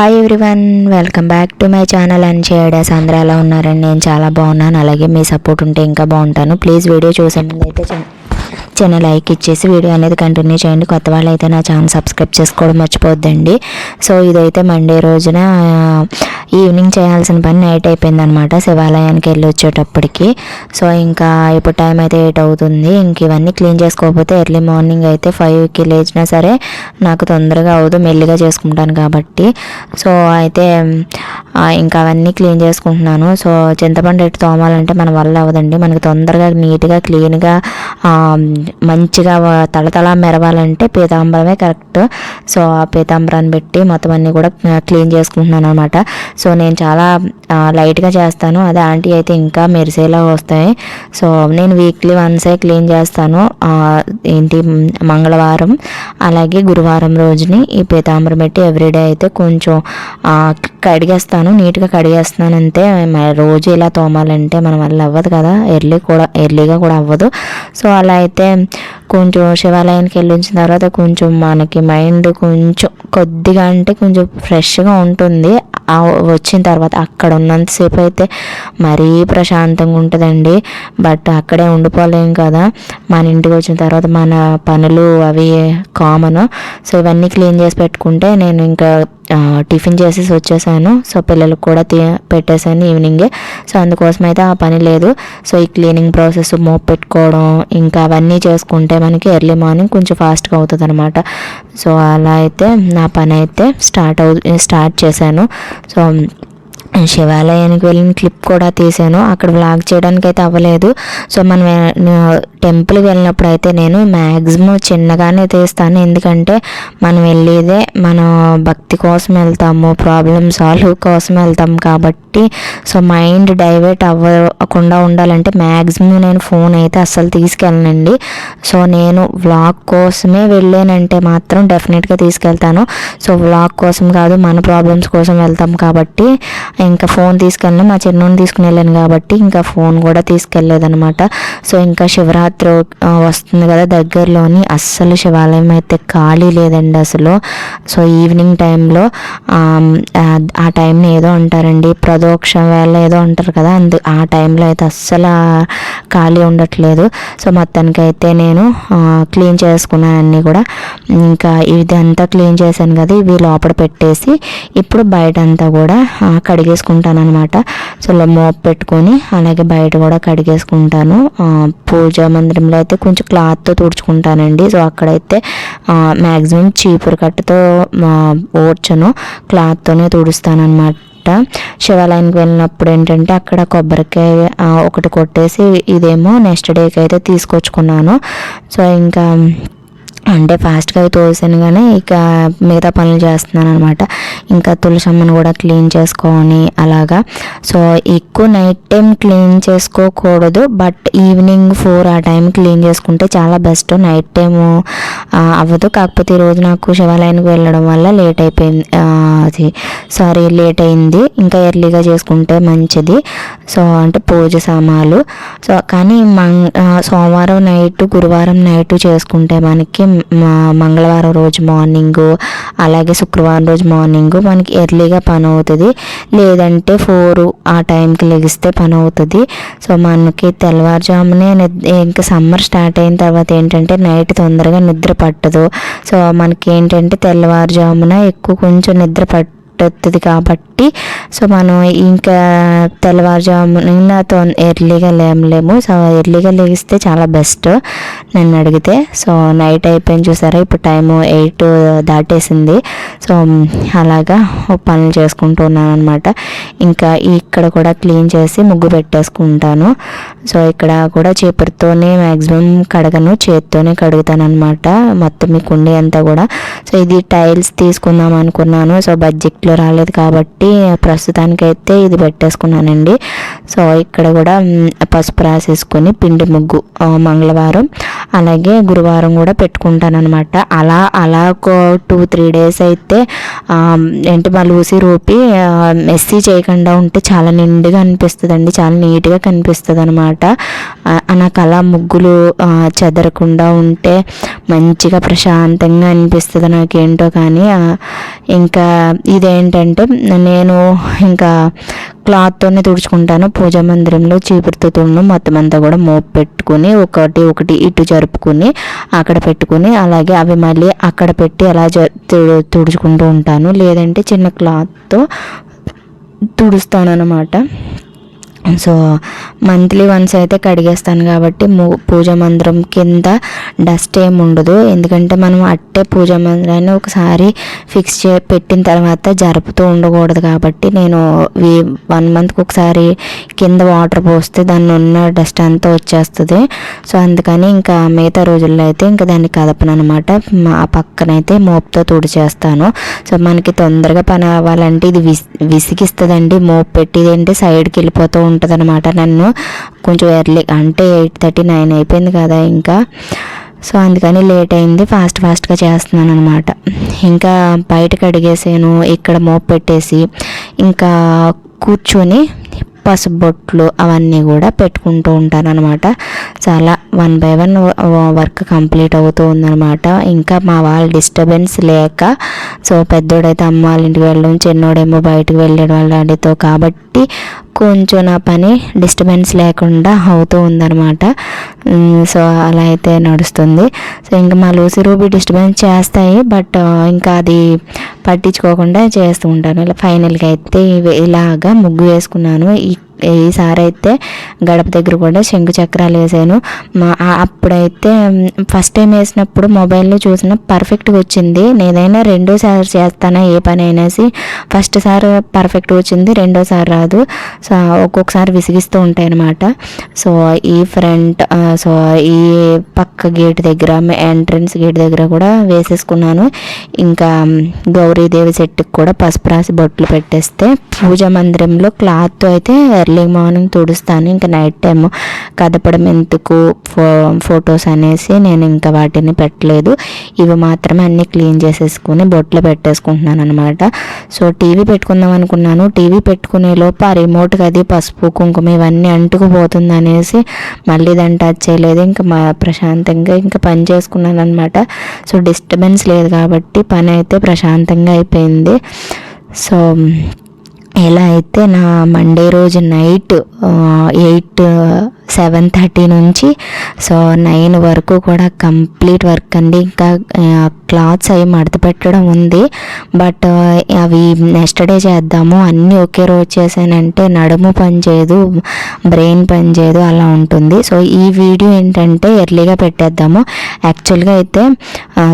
Hi everyone welcome back to my channel and చేయడాస్ అందరూ ఎలా ఉన్నారండి? నేను చాలా బాగున్నాను. అలాగే మీ సపోర్ట్ ఉంటే ఇంకా బాగుంటాను. ప్లీజ్ వీడియో చూసే ముందు అయితే చిన్న- లైక్ ఇచ్చేసి వీడియో అనేది కంటిన్యూ చేయండి. కొత్త వాళ్ళు అయితే నా ఛానల్ సబ్స్క్రైబ్ చేసుకోవడం మర్చిపోద్దండి సో ఇదైతే మండే రోజున ఈవినింగ్ చేయాల్సిన పని నైట్ అయిపోయింది అనమాట శివాలయానికి వెళ్ళి వచ్చేటప్పటికి. సో ఇంకా ఇప్పుడు టైం అయితే ఎయిట్ అవుతుంది. ఇంక ఇవన్నీ క్లీన్ చేసుకోకపోతే ఎర్లీ మార్నింగ్ అయితే ఫైవ్కి లేచినా సరే నాకు తొందరగా అవ్వదు. మెల్లిగా చేసుకుంటాను కాబట్టి. సో అయితే ఇంకా అవన్నీ క్లీన్ చేసుకుంటున్నాను. సో చింతపండు ఎట్టు తోమాలంటే మన వల్ల అవ్వదండి. మనకి తొందరగా నీట్గా క్లీన్గా మంచిగా వ- మెరవాలంటే పీతాంబరమే కరెక్ట్. సో ఆ పీతాంబరాన్ని పెట్టి మొత్తం అన్నీ కూడా క్లీన్ చేసుకుంటున్నాను అనమాట సో నేను చాలా లైట్గా చేస్తాను. అదే ఆంటీ అయితే ఇంకా మెరిసేలా వస్తాయి. సో నేను వీక్లీ వన్సే క్లీన్ చేస్తాను. ఏంటి మంగళవారం అలాగే గురువారం రోజుని ఈ పీతాంబరం పెట్టి ఎవ్రీడే అయితే కొంచెం కడిగేస్తాను. నీట్గా కడిగేస్తాను అంతే. రోజు ఇలా తోమాలంటే మన వల్ల అవ్వదు కదా. ఎర్లీ కూడా ఎర్లీగా కూడా అవ్వదు. సో అలా అయితే కొంచెం శివాలయానికి వెళ్ళి తర్వాత కొంచెం మనకి మైండ్ కొంచెం కొద్దిగా అంటే కొంచెం ఫ్రెష్గా ఉంటుంది. వచ్చిన తర్వాత అక్కడ ఉన్నంతసేపు అయితే మరీ ప్రశాంతంగా ఉంటుందండి. బట్ అక్కడే ఉండిపోలేం కదా. మన ఇంటికి వచ్చిన తర్వాత మన పనులు అవి కామన్ సో ఇవన్నీ క్లీన్ చేసి పెట్టుకుంటే నేను ఇంకా టిఫిన్ చేసేసి వచ్చేసాను. సో పిల్లలకు కూడా తీ పెట్టేశాను ఈవినింగే. సో అందుకోసం అయితే ఆ పని లేదు. సో ఈ క్లీనింగ్ ప్రాసెస్ మోప్ పెట్టుకోవడం ఇంకా అవన్నీ చేసుకుంటే మనకి ఎర్లీ మార్నింగ్ కొంచెం ఫాస్ట్గా అవుతుంది అనమాట సో అలా అయితే నా పని అయితే స్టార్ట్ అవు స్టార్ట్ చేశాను. సో శివాలయానికి వెళ్ళిన క్లిప్ కూడా తీసాను. అక్కడ వ్లాగ్ చేయడానికి అయితే అవ్వలేదు. సో మనం టెంపుల్కి వెళ్ళినప్పుడు అయితే నేను మ్యాక్సిమం చిన్నగానే తీస్తాను. ఎందుకంటే మనం వెళ్ళేదే మన భక్తి కోసం వెళ్తాము ప్రాబ్లమ్ సాల్వ్ కోసం వెళ్తాం కాబట్టి. సో మైండ్ డైవర్ట్ అవ్వకుండా ఉండాలంటే మ్యాక్సిమం నేను ఫోన్ అయితే అస్సలు తీసుకెళ్ళనండి. సో నేను వ్లాగ్ కోసమే వెళ్ళానంటే మాత్రం డెఫినెట్గా తీసుకెళ్తాను. సో వ్లాగ్ కోసం కాదు మన ప్రాబ్లమ్స్ కోసం వెళ్తాం కాబట్టి. ఇంకా ఫోన్ తీసుకెళ్ళను మా చిన్నోని తీసుకుని వెళ్ళాను కాబట్టి ఇంకా ఫోన్ కూడా తీసుకెళ్ళలేదనమాట సో ఇంకా శివరాత్రి త్రో వస్తుంది కదా దగ్గరలోని. అస్సలు శివాలయం అయితే ఖాళీ లేదండి అసలు. సో ఈవినింగ్ టైంలో ఆ టైంని ఏదో అంటారండి. ప్రదోక్ష వేళ ఏదో అంటారు కదా. అందు ఆ టైంలో అయితే అస్సలు ఖాళీ ఉండట్లేదు. సో మొత్తానికి అయితే నేను క్లీన్ చేసుకున్నాను అన్నీ కూడా. ఇంకా ఇదంతా క్లీన్ చేశాను కదా ఇవి లోపల పెట్టేసి ఇప్పుడు బయట అంతా కూడా కడిగేసుకుంటాను అనమాట సో ఇలా మోప్ పెట్టుకొని అలాగే బయట కూడా కడిగేసుకుంటాను. పూజ మందిరంలో అయితే కొంచెం క్లాత్తో తుడుచుకుంటానండి. సో అక్కడైతే మ్యాక్సిమం చీపురు కట్టతో ఓడ్చను క్లాత్తోనే తుడుస్తాను అనమాట శివాలయానికి వెళ్ళినప్పుడు ఏంటంటే అక్కడ కొబ్బరికాయ ఒకటి కొట్టేసి ఇదేమో నెక్స్ట్ డేకి అయితే తీసుకొచ్చుకున్నాను. సో ఇంకా అంటే ఫాస్ట్గా అవి తోసాను కానీ ఇక మిగతా పనులు చేస్తున్నాను అనమాట ఇంకా తులసమ్మను కూడా క్లీన్ చేసుకొని అలాగా. సో ఎక్కువ నైట్ టైం క్లీన్ చేసుకోకూడదు. బట్ ఈవినింగ్ ఫోర్ ఆ టైం క్లీన్ చేసుకుంటే చాలా బెస్ట్ నైట్ టైం అవ్వదు. కాకపోతే ఈరోజు నాకు శివాలయానికి వెళ్ళడం వల్ల లేట్ అయిపోయింది. అది సారీ లేట్ అయింది. ఇంకా ఎర్లీగా చేసుకుంటే మంచిది. సో అంటే పూజ సామాలు. సో కానీ మం సోమవారం నైట్ గురువారం నైట్ చేసుకుంటే మనకి మంగళవారం రోజు మార్నింగ్ అలాగే శుక్రవారం రోజు మార్నింగ్ మనకి ఎర్లీగా పని అవుతుంది లేదంటే ఫోర్ ఆ టైంకి లెగిస్తే పని అవుతుంది సో మనకి తెల్లవారుజామునే ఇంకా సమ్మర్ స్టార్ట్ అయిన తర్వాత ఏంటంటే నైట్ తొందరగా నిద్ర పట్టదు. సో మనకి ఏంటంటే తెల్లవారుజామున ఎక్కువ కొంచెం నిద్ర పట్టు కాబట్టి కాబట్టి సో మనం ఇంకా తెల్లవారుజామున తో ఎర్లీగా లేమలేము సో ఎర్లీగా లేగిస్తే చాలా బెస్ట్ నన్ను అడిగితే. సో నైట్ అయిపోయింది చూసారా ఇప్పుడు టైము ఎయిట్ దాటేసింది. సో అలాగా పనులు చేసుకుంటూ ఉన్నాను అనమాట ఇంకా ఇక్కడ కూడా క్లీన్ చేసి ముగ్గు పెట్టేసుకుంటాను. సో ఇక్కడ కూడా చీపురుతోనే మ్యాక్సిమం కడగను చేతితోనే కడుగుతాను అనమాట మొత్తం ఈ కుండీ అంతా కూడా. సో ఇది టైల్స్ తీసుకుందాం అనుకున్నాను. సో బడ్జెట్లో రాలేదు కాబట్టి ప్రస్తుతానికైతే ఇది పెట్టేసుకున్నానండి. సో ఇక్కడ కూడా పసుపు రాసేసుకొని పిండి ముగ్గు మంగళవారం అలాగే గురువారం కూడా పెట్టుకుంటాను అనమాట అలా అలా ఒక టూ త్రీ డేస్ అయితే ఏంటి మలూసి రూపి మెస్సీ చేయకుండా ఉంటే చాలా నిండుగా అనిపిస్తుంది అండి చాలా నీట్గా కనిపిస్తుంది అనమాట నాకు అలా ముగ్గులు చెదరకుండా ఉంటే మంచిగా ప్రశాంతంగా అనిపిస్తుంది నాకేంటో కానీ ఇంకా ఇదేంటంటే నేను ఇంకా క్లాత్తోనే తుడుచుకుంటాను. పూజా మందిరంలో చీపురుతో మొత్తం అంతా కూడా మోపు పెట్టుకుని ఒకటి ఒకటి ఇటు జరుపుకుని అక్కడ పెట్టుకుని అలాగే అవి మళ్ళీ అక్కడ పెట్టి అలా జ- తుడుచుకుంటూ ఉంటాను. లేదంటే చిన్న క్లాత్తో తుడుస్తాను అనమాట సో మంత్లీ వన్స్ అయితే కడిగేస్తాను కాబట్టి పూజ మందిరం కింద డస్ట్ ఏమి ఉండదు. ఎందుకంటే మనం అట్టే పూజ మందిరాన్ని ఒకసారి ఫిక్స్ చే పెట్టిన తర్వాత జరుపుతూ ఉండకూడదు కాబట్టి నేను వన్ మంత్కి ఒకసారి కింద వాటర్ పోస్తే దాన్ని ఉన్న డస్ట్ అంతా వచ్చేస్తుంది. సో అందుకని ఇంకా మిగతా రోజుల్లో అయితే ఇంకా దాన్ని కదపను అనమాట ఆ పక్కనైతే మోపుతో తుడిచేస్తాను. సో మనకి తొందరగా పని అవ్వాలంటే ఇది విసి విసిగిస్తుందండి. మోపు పెట్టిదేంటి? సైడ్కి వెళ్ళిపోతూ ఉంటుంది అనమాట నన్ను. కొంచెం ఎర్లీ అంటే ఎయిట్ థర్టీ నైన్ అయిపోయింది కదా ఇంకా. సో అందుకని లేట్ అయింది. ఫాస్ట్ ఫాస్ట్గా చేస్తున్నాను అనమాట ఇంకా బయటకు అడిగేసాను ఇక్కడ మోపు పెట్టేసి. ఇంకా కూర్చొని పసుపు బొట్లు అవన్నీ కూడా పెట్టుకుంటూ ఉంటాను అనమాట చాలా one by one work complete అవుతూ ఉందనమాట ఇంకా మా వాళ్ళ డిస్టర్బెన్స్ లేక సో పెద్దోడైతే అమ్మ వాళ్ళ ఇంటికి వెళ్ళడం చిన్నోడేమో బయటకు వెళ్ళడం వాళ్ళ కాబట్టి కొంచెం నా పని డిస్టర్బెన్స్ లేకుండా అవుతూ ఉందన్నమాట. సో అలా అయితే నడుస్తుంది. సో ఇంకా మా లూసి రూబీ డిస్టర్బెన్స్ చేస్తాయి బట్ ఇంకా అది పట్టించుకోకుండా చేస్తూ ఉంటాను. ఇలా ఫైనల్గా అయితే ఇలాగా ముగ్గు వేసుకున్నాను. ఈ ఈసారి అయితే గడప దగ్గర కూడా శంకు చక్రాలు వేసాను. మా అప్పుడైతే ఫస్ట్ టైం వేసినప్పుడు మొబైల్లో చూసిన పర్ఫెక్ట్గా వచ్చింది. నేనైనా రెండోసారి చేస్తానా ఏ పని అయినాసి ఫస్ట్ సారి పర్ఫెక్ట్ వచ్చింది రెండోసారి రాదు. సో ఒక్కొక్కసారి విసిగిస్తూ ఉంటాయి అనమాట సో ఈ ఫ్రంట్ సో ఈ పక్క గేట్ దగ్గర ఎంట్రన్స్ గేట్ దగ్గర కూడా వేసేసుకున్నాను. ఇంకా గౌరీదేవి చెట్టుకు కూడా పసుపు రాసి బొట్లు పెట్టేస్తే పూజ మందిరంలో క్లాత్ అయితే ఎర్లీ మార్నింగ్ తుడుస్తాను. ఇంకా నైట్ టైం కదపడం ఎందుకు? ఫో ఫొటోస్ అనేసి నేను ఇంకా వాటిని పెట్టలేదు. ఇవి మాత్రమే అన్నీ క్లీన్ చేసేసుకుని బొట్లు పెట్టేసుకుంటున్నాను అనమాట సో టీవీ పెట్టుకుందాం అనుకున్నాను. టీవీ పెట్టుకునే లోపు ఆ రిమోట్ అది పసుపు కుంకుమ ఇవన్నీ అంటుకుపోతుంది అనేసి మళ్ళీ దాన్ని టచ్ చేయలేదు. ఇంకా మా ప్రశాంతంగా ఇంకా పని చేసుకున్నాను అనమాట సో డిస్టర్బెన్స్ లేదు కాబట్టి పని అయితే ప్రశాంతంగా అయిపోయింది. సో ఎలా అయితే నా మండే రోజు నైట్ ఎయిట్ సెవెన్ థర్టీ నుంచి. సో నైన్ వరకు కూడా కంప్లీట్ వర్క్ అండి. ఇంకా క్లాత్స్ అవి మడత పెట్టడం ఉంది. బట్ అవి నెక్స్ట్ డే చేద్దాము. అన్నీ ఒకే రోజు చేశానంటే నడుము పని చేయదు బ్రెయిన్ పని చేయదు అలా ఉంటుంది. సో ఈ వీడియో ఏంటంటే ఎర్లీగా పెట్టేద్దాము. యాక్చువల్గా అయితే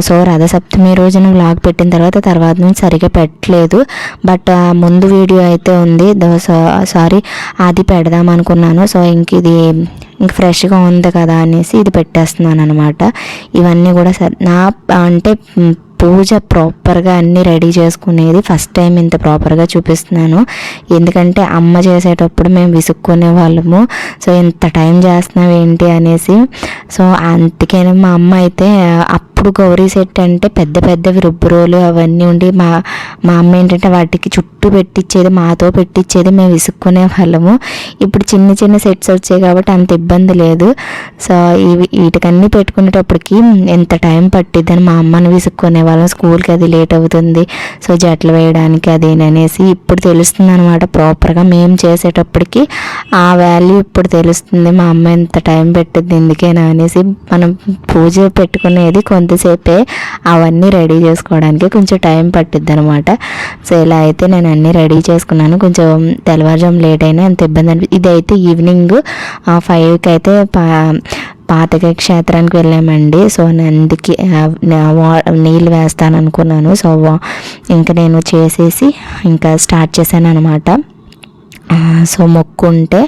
సో రథసప్తమి రోజున వ్లాగ్ పెట్టిన తర్వాత తర్వాత నుంచి సరిగ్గా పెట్టలేదు. బట్ ముందు వీడియో అయితే ఉంది. దో- సారీ అది పెడదాం అనుకున్నాను. సో ఇంక ఇది ఇంక ఫ్రెష్గా ఉంది కదా అనేసి ఇది పెట్టేస్తున్నాను అనమాట ఇవన్నీ కూడా సరే నా అంటే పూజ ప్రాపర్గా అన్నీ రెడీ చేసుకునేది ఫస్ట్ టైం ఇంత ప్రాపర్గా చూపిస్తున్నాను. ఎందుకంటే అమ్మ చేసేటప్పుడు మేము విసుక్కునే వాళ్ళము. సో ఇంత టైం చేస్తున్నావు ఏంటి అనేసి. సో అందుకని మా అమ్మ అయితే అప్పుడు గౌరీ సెట్ అంటే పెద్ద పెద్దవి రుబ్బురోలు అవన్నీ ఉండి మా మా అమ్మ ఏంటంటే వాటికి చుట్టూ పెట్టించేది మాతో పెట్టించేది మేము విసుక్కునే వాళ్ళము. ఇప్పుడు చిన్న చిన్న సెట్స్ వచ్చాయి కాబట్టి అంత ఇబ్బంది లేదు. సో ఇవి వీటికన్నీ పెట్టుకునేటప్పటికి ఎంత టైం పట్టిద్దని మా అమ్మని విసుక్కునే వాళ్ళం. స్కూల్కి అది లేట్ అవుతుంది. సో జట్లు వేయడానికి అది అనేసి ఇప్పుడు తెలుస్తుంది అనమాట ప్రాపర్గా మేము చేసేటప్పటికి ఆ వాల్యూ ఇప్పుడు తెలుస్తుంది. మా అమ్మ ఎంత టైం పెట్టింది ఎందుకేనా అనేసి మనం పూజ పెట్టుకునేది కొద్దిసేపే అవన్నీ రెడీ చేసుకోవడానికి కొంచెం టైం పట్టిద్ది అనమాట సో ఇలా అయితే నేను అన్నీ రెడీ చేసుకున్నాను. కొంచెం తెల్లవారుజాము లేట్ అయినా అంత ఇబ్బంది అనిపి ఇదైతే ఈవినింగ్ ఫైవ్కి అయితే పా పాతక క్షేత్రానికి వెళ్ళామండి. సో అందుకే వా- నీళ్ళు వేస్తాను అనుకున్నాను సో వా- ఇంకా నేను చేసేసి ఇంకా స్టార్ట్ చేశాను అనమాట సో మొక్కుంటే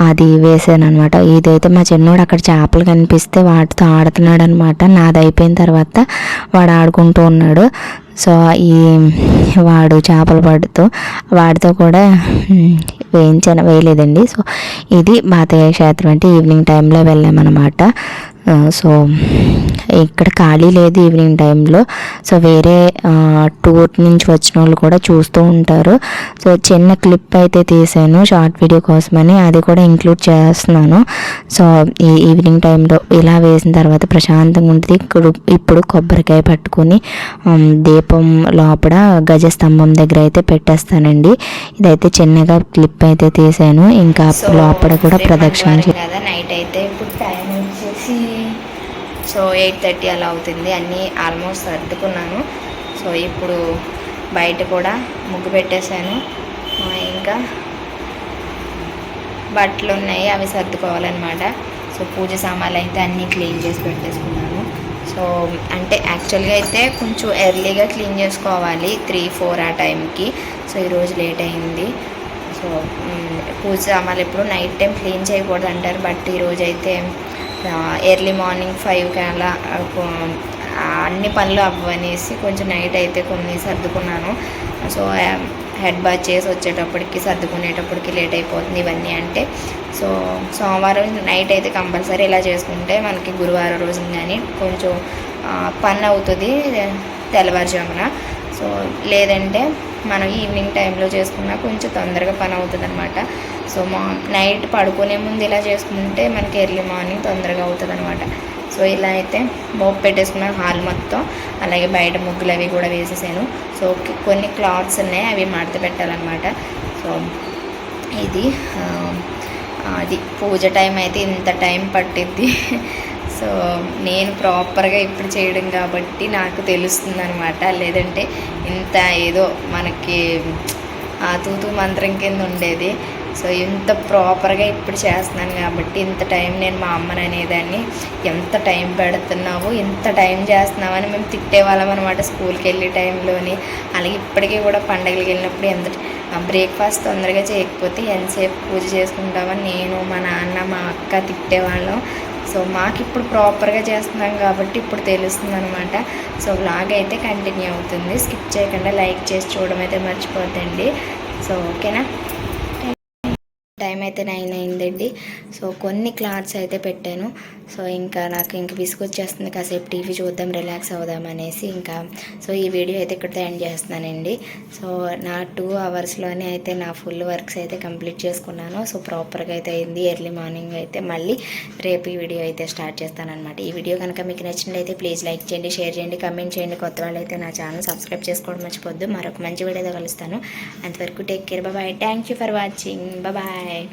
అది వేసాను అనమాట ఇదైతే మా చిన్నోడు అక్కడ చేపలు కనిపిస్తే వాటితో ఆడుతున్నాడు అనమాట నాది అయిపోయిన తర్వాత వాడు ఆడుకుంటూ ఉన్నాడు. సో ఈ వాడు చేపలు పడుతూ వాడితో కూడా ఉమ్, వేయించాను వేయలేదండి. సో ఇది బాతయ్య క్షేత్రం అంటే ఈవినింగ్ టైంలో వెళ్ళామన్నమాట. సో ఇక్కడ ఖాళీ లేదు ఈవినింగ్ టైంలో. సో వేరే టూర్ నుంచి వచ్చిన వాళ్ళు కూడా చూస్తూ ఉంటారు. సో చిన్న క్లిప్ అయితే తీసాను షార్ట్ వీడియో కోసమని. అది కూడా ఇంక్లూడ్ చేస్తున్నాను. సో ఈ ఈవినింగ్ టైంలో ఇలా వేసిన తర్వాత ప్రశాంతంగా ఉంటుంది. ఇప్పుడు ఇప్పుడు కొబ్బరికాయ పట్టుకొని దీపం లోపల గజస్తంభం దగ్గర అయితే పెట్టేస్తానండి. ఇదైతే చిన్నగా క్లిప్ అయితే తీసాను. ఇంకా లోపల కూడా ప్రదక్షిణ నైట్ అయితే ఇప్పుడు సో ఎయిట్ థర్టీ అలా అవుతుంది. అన్నీ ఆల్మోస్ట్ సర్దుకున్నాను. సో ఇప్పుడు బయట కూడా ముగ్గు పెట్టేశాను. ఇంకా బట్టలు ఉన్నాయి అవి సర్దుకోవాలన్నమాట. సో పూజ సామాన్లు అయితే అన్నీ క్లీన్ చేసి పెట్టేసుకున్నాను. సో అంటే యాక్చువల్గా అయితే కొంచెం ఎర్లీగా క్లీన్ చేసుకోవాలి త్రీ ఫోర్ ఆ టైంకి. సో ఈరోజు లేట్ అయింది. సో పూజ సామాన్లు ఎప్పుడు నైట్ టైం క్లీన్ చేయకూడదు అంటారు. బట్ ఈరోజు అయితే ఎర్లీ మార్నింగ్ ఫైవ్కి అలా అన్ని పనులు అవ్వనేసి కొంచెం నైట్ అయితే కొన్ని సర్దుకున్నాను. సో హెడ్ బాత్ చేసి వచ్చేటప్పటికి సర్దుకునేటప్పటికి లేట్ అయిపోతుంది ఇవన్నీ అంటే. సో సోమవారం నైట్ అయితే కంపల్సరీ ఇలా చేసుకుంటే మనకి గురువారం రోజున కానీ కొంచెం పని అవుతుంది తెల్లవారుజామున. సో లేదంటే మనం ఈవినింగ్ టైంలో చేసుకున్నా కొంచెం తొందరగా పని అవుతుంది అనమాట సో మా నైట్ పడుకునే ముందు ఇలా చేసుకుంటే మనకి ఎర్లీ మార్నింగ్ తొందరగా అవుతుంది అనమాట సో ఇలా అయితే మోపు పెట్టేసుకున్నాను హాల్ మొత్తం అలాగే బయట ముగ్గులు అవి కూడా వేసేసాను. సో కొన్ని క్లాత్స్ ఉన్నాయి అవి మడత పెట్టాలన్నమాట. సో ఇది అది పూజ టైం అయితే ఇంత టైం పట్టిద్ది. సో నేను ప్రాపర్గా ఇప్పుడు చేయడం కాబట్టి నాకు తెలుస్తుంది అనమాట లేదంటే ఇంత ఏదో మనకి ఆ తూతు మంత్రం కింద ఉండేది. సో ఇంత ప్రాపర్గా ఇప్పుడు చేస్తున్నాను కాబట్టి ఇంత టైం నేను మా అమ్మని అనేదాన్ని ఎంత టైం పెడుతున్నావు? ఇంత టైం చేస్తున్నావు? అని మేము తిట్టేవాళ్ళం అనమాట స్కూల్కి వెళ్ళే టైంలోని. అలాగే ఇప్పటికీ కూడా పండగలకి వెళ్ళినప్పుడు ఎంత బ్రేక్ఫాస్ట్ తొందరగా చేయకపోతే ఎంతసేపు పూజ చేసుకుంటామని నేను మా నాన్న మా అక్క తిట్టేవాళ్ళం. సో మాకు ఇప్పుడు ప్రాపర్గా చేస్తున్నాం కాబట్టి ఇప్పుడు తెలుస్తుంది అనమాట సో వ్లాగ్ అయితే కంటిన్యూ అవుతుంది. స్కిప్ చేయకుండా లైక్ చేసి చూడడం అయితే మర్చిపోద్దండి. సో ఓకేనా టైం అయితే నైన్ అయిందండి. సో కొన్ని క్లాత్స్ అయితే పెట్టాను. సో ఇంకా నాకు ఇంక విసుగొచ్చేస్తుంది కాసేపు టీవీ చూద్దాం రిలాక్స్ అవుదాం అనేసి ఇంకా సో ఈ వీడియో అయితే ఇక్కడితో ఎండ్ చేస్తున్నానండి. సో నా టూ అవర్స్లోనే అయితే నా ఫుల్ వర్క్స్ అయితే కంప్లీట్ చేసుకున్నాను. సో ప్రాపర్గా అయితే అయింది. ఎర్లీ మార్నింగ్ అయితే మళ్ళీ రేపు ఈ వీడియో అయితే స్టార్ట్ చేస్తానమాట ఈ వీడియో కనుక మీకు నచ్చినట్లయితే ప్లీజ్ లైక్ చేయండి షేర్ చేయండి కమెంట్ చేయండి. కొత్త వాళ్ళైతే నా ఛానల్ సబ్స్క్రైబ్ చేసుకోవడం మర్చిపోద్దు మరొక మంచి వీడియోతో కలుస్తాను. అంతవరకు take care. Bye thank you for watching. Bye. Okay.